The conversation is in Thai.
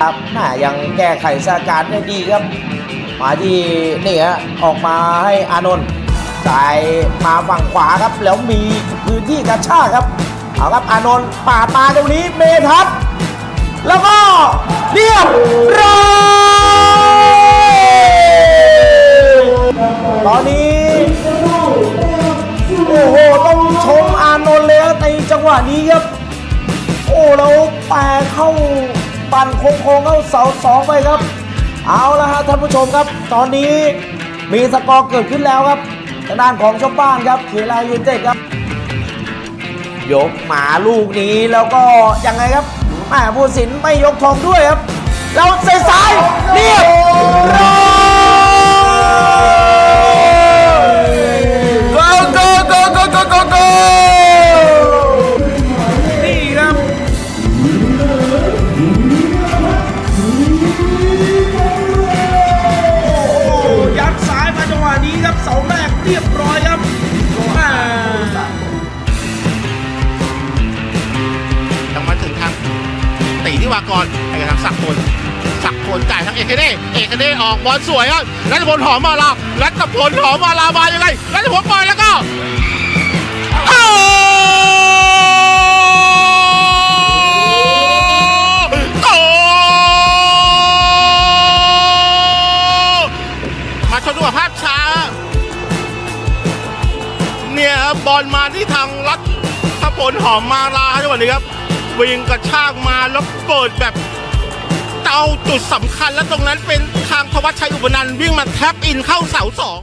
ครับน่ายังแก้ไขสถานการณ์ได้ดีครับ มาที่นี่ฮะออกมาให้อานนท์จ่ายมาฝั่งขวาครับ แล้วมีพื้นที่กระชากครับเอาครับอานนท์ป่าดมาตรงนี้เมทัศแล้วก็เรียบร้อยตอนนี้โอ้โหต้องชมอานนท์เลยในจังหวะนี้ครับ โอ้แล้วแปรเข้า ปั่นโค้งเข้าเสาสองไปครับ เอาละฮะท่านผู้ชมครับ ตอนนี้มีสกอร์เกิดขึ้นแล้วครับทางด้านของชาวบ้านครับเขลายูไนเต็ดครับ ยกหมาลูกนี้แล้วก็ยังไงครับแม่ผู้สินไม่ยกทองด้วยครับแล้วเซสายเรียบ เสาแรกเรียบร้อยครับแหม่ยังมาถึงทางตีที่วากรให้กับทางศักดิ์พลศักดิ์พลจ่ายทางเอกเน่เอกเน่ออกบอลสวยครับรัตพลหอมมาลารัตพลหอมมาลามายังไงรัตพลปล่อยแล้วก็โอ้โอ้มาชนดูกับภาพช้า เนี่ยครับบอลมาที่ทางรัฐพลหอมมาลาจังหวะนี้ครับวิ่งกระชากมาแล้วเปิดแบบเตาจุดสำคัญแล้วตรงนั้นเป็นทางทวัชชัยอุปนันวิ่งมาแท็บอินเข้าเสาสอง